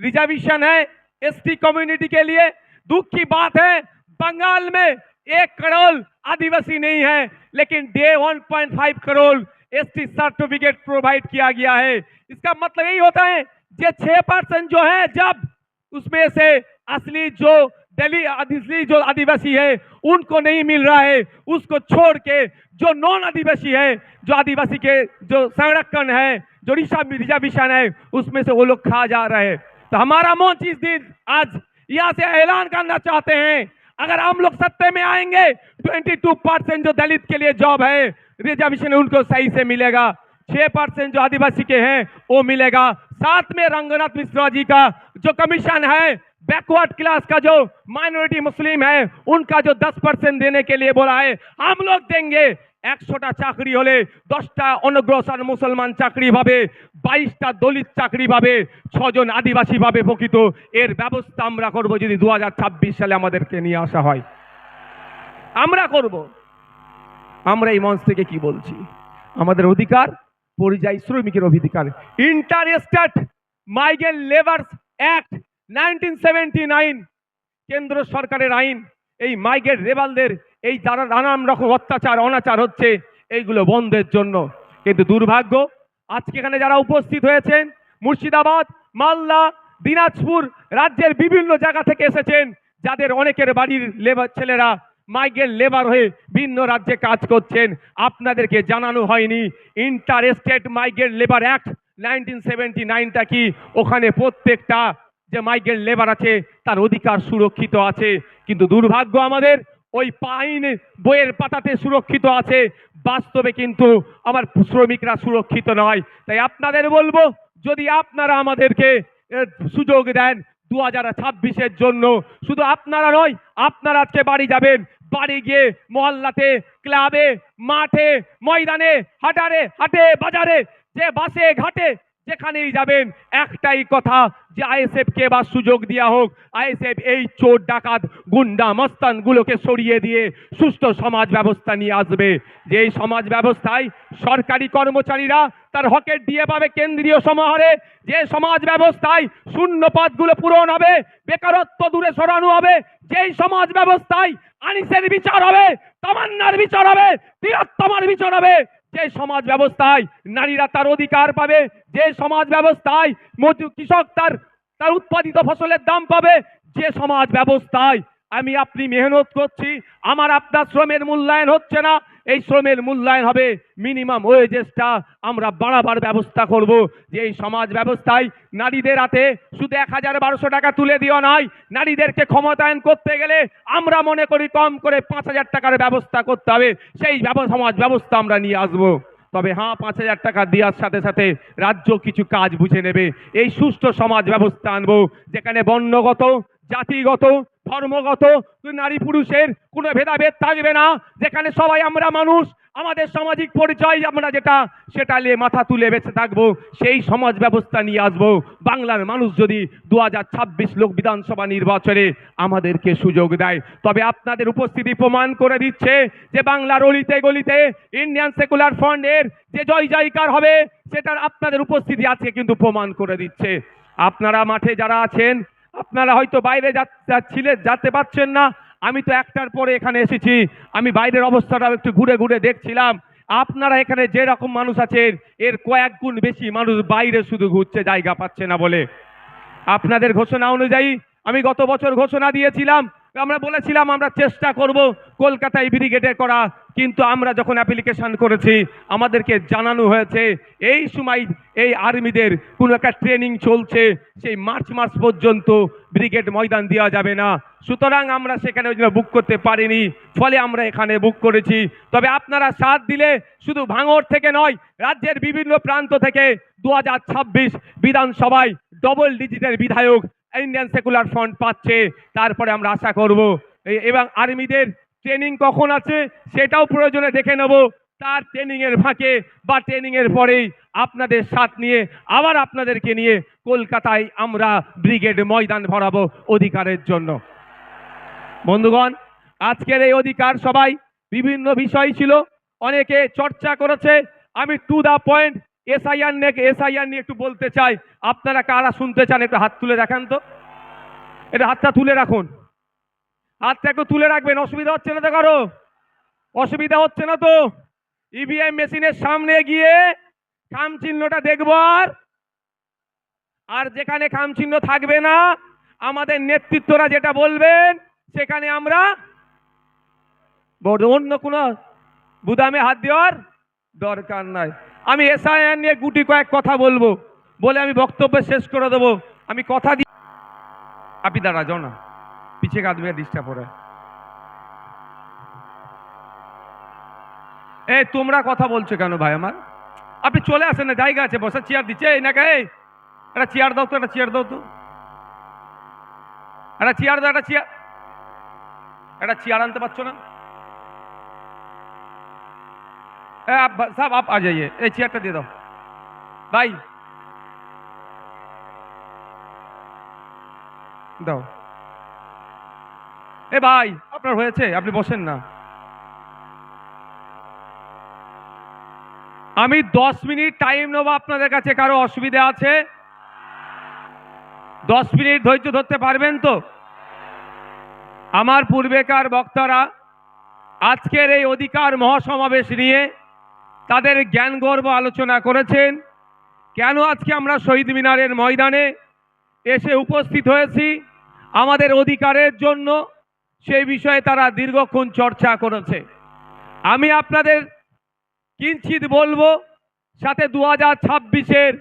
Reservation है ST community के लिए। दुख की बात है, बंगाल में एक करोड़ आदिवासी नहीं है, लेकिन डे 1.5 करोड़ एसटी सर्टिफिकेट प्रोवाइड किया गया है। इसका मतलब यही होता है, जो छह परसेंट जो है, जब उसमें से असली जो दिल्ली, असली जो आदिवासी है, उनको नहीं मिल रहा है, उसको छोड़ के जो नॉन आदिवासी है, जो आदिवासी के जो संरक्षण है, जो रिजर्वेशन है, उसमें से वो लोग खा जा रहे हैं। तो हमारा मंच इस दिन आज यहाँ से ऐलान करना चाहते हैं, अगर हम लोग सत्ते में आएँगे 22 परसेंट जो दलित के लिए जॉब है रिजर्वेशन उनको सही से मिलेगा। छह परसेंट जो आदिवासी के हैं, वो मिलेगा। साथ में रंगनाथ मिश्रा जी का जो कमीशन है बैकवर्ड क्लास का जो माइनॉरिटी मुस्लिम है, उनका जो दस परसेंट देने के लिए बोला है, हम लोग देंगे। একশোটা চাকরি হলে দশটা অনগ্রসর মুসলমান চাকরি পাবে, বাইশটা দলিত চাকরি পাবে, ছজন আদিবাসী পাবে প্রকৃত। এর ব্যবস্থা আমরা করব যদি দু হাজার ছাব্বিশ সালে আমাদেরকে নিয়ে আসা হয়। আমরা করব। আমরা এই মঞ্চ থেকে কি বলছি? আমাদের অধিকার, পরিযায়ী শ্রমিকের অধিকার। Inter state migrant labours act nineteen কেন্দ্র সরকারের আইন, এই মাইগ্রেন্ট রেবালদের এই যারা নানান রকম অত্যাচার, অনাচার হচ্ছে, এইগুলো বন্ধের জন্য। কিন্তু দুর্ভাগ্য, আজকে এখানে যারা উপস্থিত হয়েছেন, মুর্শিদাবাদ, মালদা, দিনাজপুর রাজ্যের বিভিন্ন জায়গা থেকে এসেছেন, যাদের অনেকের বাড়ির লেবার ছেলেরা মাইগ্রেন্ট লেবার হয়ে ভিন্ন রাজ্যে কাজ করছেন। আপনাদেরকে জানানো হয়নি inter state labour act nineteen seventy নাইনটা কি? ওখানে প্রত্যেকটা যে মাইগ্রেন্ট লেবার আছে, তার অধিকার সুরক্ষিত আছে। কিন্তু দুর্ভাগ্য আমাদের ওই পাইন বইয়ের পাতাতে সুরক্ষিত আছে। বাস্তবে কিন্তু আমার শ্রমিকরা সুরক্ষিত নয়। তাই আপনাদের বলব, যদি আপনারা আমাদেরকে সুযোগ দেন দু হাজার ছাব্বিশের জন্য। শুধু আপনারা নয়, আপনারা আজকে বাড়ি যাবেন। বাড়ি গিয়ে মহল্লাতে, ক্লাবে, মাঠে, ময়দানে, হাটারে, হাটে, বাজারে, যে বাসে, ঘাটে যেখানেই যাবেন, একটাই কথা, যে আইএসএফ কে বা সুযোগ দেওয়া হোক। আইএসএফ এই চোর ডাকাত, গুন্ডা মস্তান গুলোকে সরিয়ে দিয়ে সুস্থ সমাজ ব্যবস্থা নিয়ে আসবে। যে এই সমাজ ব্যবস্থায় সরকারি কর্মচারীরা তার হকের দিয়ে পাবে কেন্দ্রীয় সমাহারে, যে সমাজ ব্যবস্থায় শূন্য পদগুলো পূরণ হবে, বেকারত্ব দূরে সরানো হবে, যেই সমাজ ব্যবস্থায় আনিসের বিচার হবে, তামান্নার বিচার হবে তিরাত্তমার বিচার হবে যে সমাজ ব্যবস্থায় নারীরা তার অধিকার পাবে, যে সমাজ ব্যবস্থায় কৃষক তার তার উৎপাদিত ফসলের দাম পাবে, যে সমাজ ব্যবস্থায় আমি আপনি মেহনত করছি, আমার আপনার শ্রমের মূল্যায়ন হচ্ছে না, এই শ্রমের মূল্যায়ন হবে মিনিমাম ওয়েজেসটা আমরা বাড়াবার ব্যবস্থা করব। যে এই সমাজ ব্যবস্থায় নারীদের হাতে শুধু এক হাজার বারোশো টাকা তুলে দেওয়া নয়, নারীদেরকে ক্ষমতায়ন করতে গেলে আমরা মনে করি কম করে পাঁচ হাজার টাকার ব্যবস্থা করতে হবে, সেই সমাজ ব্যবস্থা আমরা নিয়ে আসব। তবে হ্যাঁ পাঁচ হাজার টাকা দেওয়ার সাথে সাথে রাজ্য কিছু কাজ বুঝে নেবে। এই সুষ্ঠু সমাজ ব্যবস্থা আনব, যেখানে বর্ণগত, জাতিগত ধর্মগত নারী পুরুষের কোনো ভেদাভেদ থাকবে না। যেখানে সবাই আমরা মানুষ, আমাদের সামাজিক পরিচয় আমরা যেটা, সেটা নিয়ে মাথা তুলে বেঁচে থাকব, সেই সমাজ ব্যবস্থা নিয়ে আসব। বাংলার মানুষ যদি দু হাজার ছাব্বিশ লোক বিধানসভা নির্বাচনে আমাদেরকে সুযোগ দেয়, তবে আপনাদের উপস্থিতি প্রমাণ করে দিচ্ছে যে বাংলার অলিতে গলিতে ইন্ডিয়ান সেকুলার ফান্ডের যে জয় জয়কার হবে, সেটার আপনাদের উপস্থিতি আজকে কিন্তু প্রমাণ করে দিচ্ছে। আপনারা মাঠে যারা আছেন আপনারা হয়তো বাইরে যাচ্ছিলেন যেতে পারছেন না। আমি তো একটার পরে এখানে এসেছি। আমি বাইরের অবস্থাটা একটু ঘুরে ঘুরে দেখছিলাম। আপনারা এখানে যে রকম মানুষ আছেন, এর কয়েক গুণ বেশি মানুষ বাইরে শুধু ঘুরছে জায়গা পাচ্ছে না বলে। আপনাদের ঘোষণা অনুযায়ী আমি গত বছর ঘোষণা দিয়েছিলাম আমরা বলেছিলাম, আমরা চেষ্টা করব কলকাতায় ব্রিগেডে করা, কিন্তু আমরা যখন অ্যাপ্লিকেশন করেছি, আমাদেরকে জানানো হয়েছে, এই সময় এই আর্মিদের কোনো একটা ট্রেনিং চলছে, সেই মার্চ মাস পর্যন্ত ব্রিগেড ময়দান দেওয়া যাবে না। সুতরাং আমরা সেখানে ওই জন্য বুক করতে পারিনি, ফলে আমরা এখানে বুক করেছি। তবে আপনারা সাথ দিলে শুধু ভাঙর থেকে নয়, রাজ্যের বিভিন্ন প্রান্ত থেকে দু হাজার ছাব্বিশ বিধানসভায় ডবল ডিজিটের বিধায়ক ইন্ডিয়ান সেকুলার ফ্রন্ট পাচ্ছে, তারপরে আমরা আশা করব। এবং আর্মিদের ট্রেনিং কখন আছে সেটাও প্রয়োজনে দেখে নেব। তার ট্রেনিং এর ফাঁকে বা ট্রেনিং এর পরেই আপনাদের সাথ নিয়ে, আবার আপনাদেরকে নিয়ে কলকাতায় আমরা ব্রিগেড ময়দান ভরাবো অধিকারের জন্য। বন্ধুগণ, আজকের এই অধিকার সবাই বিভিন্ন বিষয় ছিল, অনেকে চর্চা করেছে। আমি টু দা পয়েন্ট এসআইআর নিয়ে এসআইআর নিয়ে একটু বলতে চাই। আপনারা কারা শুনতে চান, একটু হাত তুলে দেখান তো। এটা হাতটা তুলে রাখুন। হাতটা একটু তুলে রাখবেন, অসুবিধা হচ্ছে না তো কারও? অসুবিধা হচ্ছে না তো? ইভিএম মেশিনের সামনে গিয়ে খাম চিহ্নটা দেখব আর। যেখানে খাম চিহ্ন থাকবে না, আমাদের নেতৃত্বরা যেটা বলবেন, সেখানে আমরা অন্য কোনো বুদামে হাত দেওয়ার দরকার নাই। আমি এসআইআর নিয়ে গুটি কয়েক কথা বলব, বলে আমি বক্তব্য শেষ করে দেবো। আমি কথা দিই আপনি দাঁড়া, যাও না। পিছিয়ে কাঁদবে ডিস্টার্ব করে। এই, তোমরা কথা বলছো কেন ভাই আমার? আপনি চলে আসেন না জায়গা আছে, বসে চেয়ার দিচ্ছে। এই, নাকি, এই, একটা চেয়ার দাও তো, একটা চেয়ার দাও তো। একটা চেয়ার দাও, একটা চেয়ার একটা চেয়ার আনতে পারছ না? आप साहब, आप आ जाइए। ये चेयर दे দাও এ ভাই আপনার হয়েছে আপনি বসেন না আমি দশ মিনিট টাইম নেব আপনাদের কাছে, কারও অসুবিধা আছে? দশ মিনিট ধৈর্য ধরতে পারবেন তো? আমার পূর্বেকার বক্তারা, আজকের এই অধিকার মহাসমাবেশ নিয়ে তাদের জ্ঞান গর্ব আলোচনা করেছেন। কেন আজকে আমরা শহীদ মিনারের ময়দানে এসে উপস্থিত হয়েছি? আমাদের অধিকারের জন্য সেই বিষয়ে তারা দীর্ঘক্ষণ চর্চা করেছে। আমি আপনাদের কিঞ্চিত বলব, সাথে দু হাজার ছাব্বিশের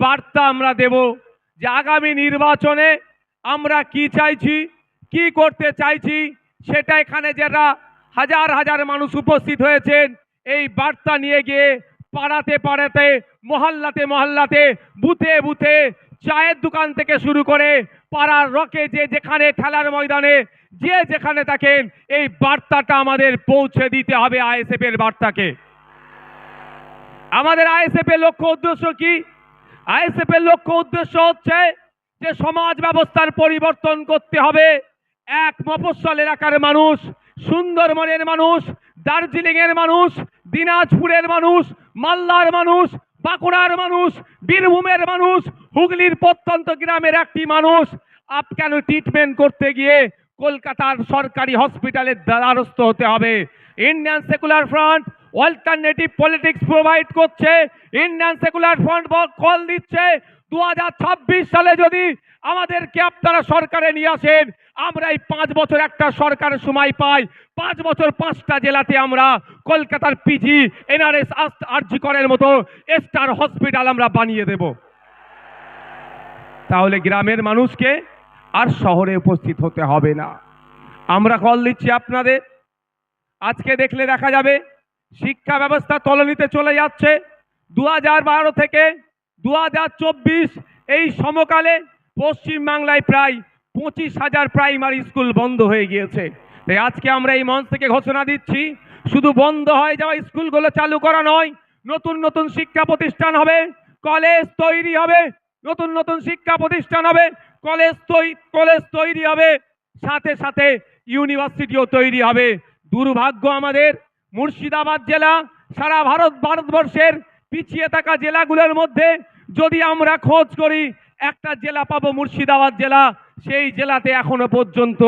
বার্তা আমরা দেব যে আগামী নির্বাচনে আমরা কি চাইছি, কি করতে চাইছি, সেটা এখানে যারা হাজার হাজার মানুষ উপস্থিত হয়েছেন এই বার্তা নিয়ে গিয়ে পাড়াতে পাড়াতে, মহল্লাতে মহল্লাতে, বুথে বুথে চায়ের দোকান থেকে শুরু করে পাড়ার রকে যে যেখানে খেলার ময়দানে, যে যেখানে থাকেন, এই বার্তাটা আমাদের পৌঁছে দিতে হবে আইএসএফ এর বার্তাকে। আমাদের আইএসএফ এর লক্ষ্য উদ্দেশ্য কি? আইএসএফ এর লক্ষ্য উদ্দেশ্য হচ্ছে যে সমাজ ব্যবস্থার পরিবর্তন করতে হবে। এক মফস্বল এলাকার মানুষ, সুন্দরবনের মানুষ দার্জিলিং এর মানুষ দিনাজপুরের মানুষ মাল্লার মানুষ, বাঁকুড়ার মানুষ, বীরভূমের মানুষ, হুগলির প্রত্যন্ত গ্রামের একটি মানুষ আপ কেন ট্রিটমেন্ট করতে গিয়ে কলকাতার সরকারি হসপিটালের দ্বারস্থ হতে হবে। Indian Secular Front alternative politics provide করছে। ইন্ডিয়ান সেকুলার ফ্রন্ট কল দিচ্ছে। দু হাজার ছাব্বিশ সালে যদি আমাদেরকে আপনারা সরকারে নিয়ে আসেন, আমরা এই পাঁচ বছর একটা সরকারের সময় পাই। পাঁচ বছর পাঁচটা জেলাতে আমরা কলকাতার পিজি, এনআরএস আরজি করের মতো স্টার হসপিটাল আমরা বানিয়ে দেব। তাহলে গ্রামের মানুষকে আর শহরে উপস্থিত হতে হবে না। আমরা কল দিচ্ছি আপনাদের। আজকে দেখলে দেখা যাবে শিক্ষা ব্যবস্থা তলনিতে চলে যাচ্ছে। দু বারো থেকে দু হাজার চব্বিশ এই সমকালে পশ্চিমবাংলায় প্রায় পঁচিশ হাজার প্রাইমারি স্কুল বন্ধ হয়ে গিয়েছে। তাই আজকে আমরা এই মঞ্চ থেকে ঘোষণা দিচ্ছি শুধু বন্ধ হয়ে যাওয়া স্কুলগুলো চালু করা নয়, নতুন নতুন শিক্ষা প্রতিষ্ঠান হবে, কলেজ তৈরি হবে, নতুন নতুন শিক্ষা প্রতিষ্ঠান হবে, কলেজ কলেজ তৈরি হবে, সাথে সাথে ইউনিভার্সিটিও তৈরি হবে। দুর্ভাগ্য আমাদের, মুর্শিদাবাদ জেলা, সারা ভারত, ভারতবর্ষের পিছিয়ে থাকা জেলাগুলোর মধ্যে যদি আমরা খোঁজ করি, একটা জেলা পাবো মুর্শিদাবাদ জেলা, সেই জেলাতে এখনও পর্যন্ত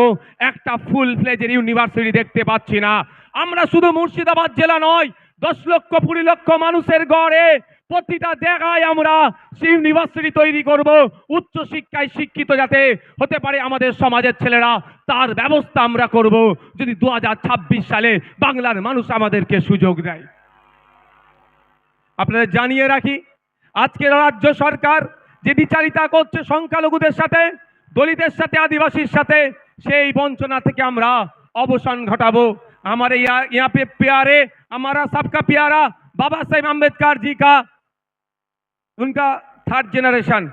একটা ফুল ফ্লেজের ইউনিভার্সিটি দেখতে পাচ্ছি না। আমরা শুধু মুর্শিদাবাদ জেলা নয়, দশ লক্ষ, কুড়ি লক্ষ মানুষের গড়ে প্রতিটা জায়গায় আমরা ইউনিভার্সিটি তৈরি করব, উচ্চ শিক্ষায় শিক্ষিত যাতে হতে পারে আমাদের সমাজের ছেলেরা, তার ব্যবস্থা আমরা করব। যদি দু হাজার ছাব্বিশ সালে বাংলার মানুষ আমাদেরকে সুযোগ দেয়। আপনাদের জানিয়ে রাখি, আজকের রাজ্য সরকার যে বিচারিতা করছে সংখ্যালঘুদের সাথে, দলিতের সাথে, আদিবাসীর সাথে, সেই বঞ্চনা থেকে আমরা অবসান ঘটাবো। हमारे यहाँ यहाँ पे प्यारे, हमारा सबका प्यारा बाबा साहेब अंबेडकर जी का, उनका थर्ड जनरेशन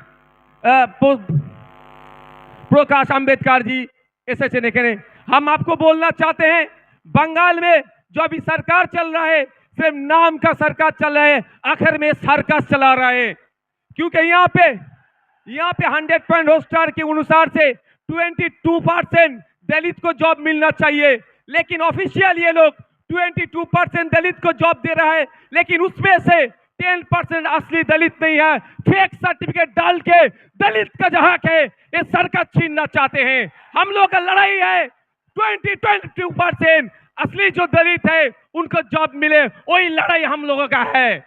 प्रकाश अंबेडकर जी एस एने हम आपको बोलना चाहते हैं, बंगाल में जो अभी सरकार चल रहा है, सिर्फ़ नाम का सरकार चल रहा है, आखिर में सर्कस चला रहा है। क्योंकि यहाँ पे यहाँ पे हंड्रेड पॉइंट रोस्टर के अनुसार से ट्वेंटी टू परसेंट दलित को जॉब मिलना चाहिए। लेकिन ऑफिशियल ये लोग ट्वेंटी टू परसेंट दलित को जॉब दे रहा है, लेकिन उसमें से टेन परसेंट असली दलित नहीं है। फेक सर्टिफिकेट डाल के दलित का जहाँ है, ये सरकार छीनना चाहते हैं। हम लोग का लड़ाई है ट्वेंटी ट्वेंटी परसेंट असली जो दलित है, उनको जॉब मिले, वही लड़ाई हम लोगों का है।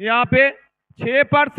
यहाँ पे छह परसेंट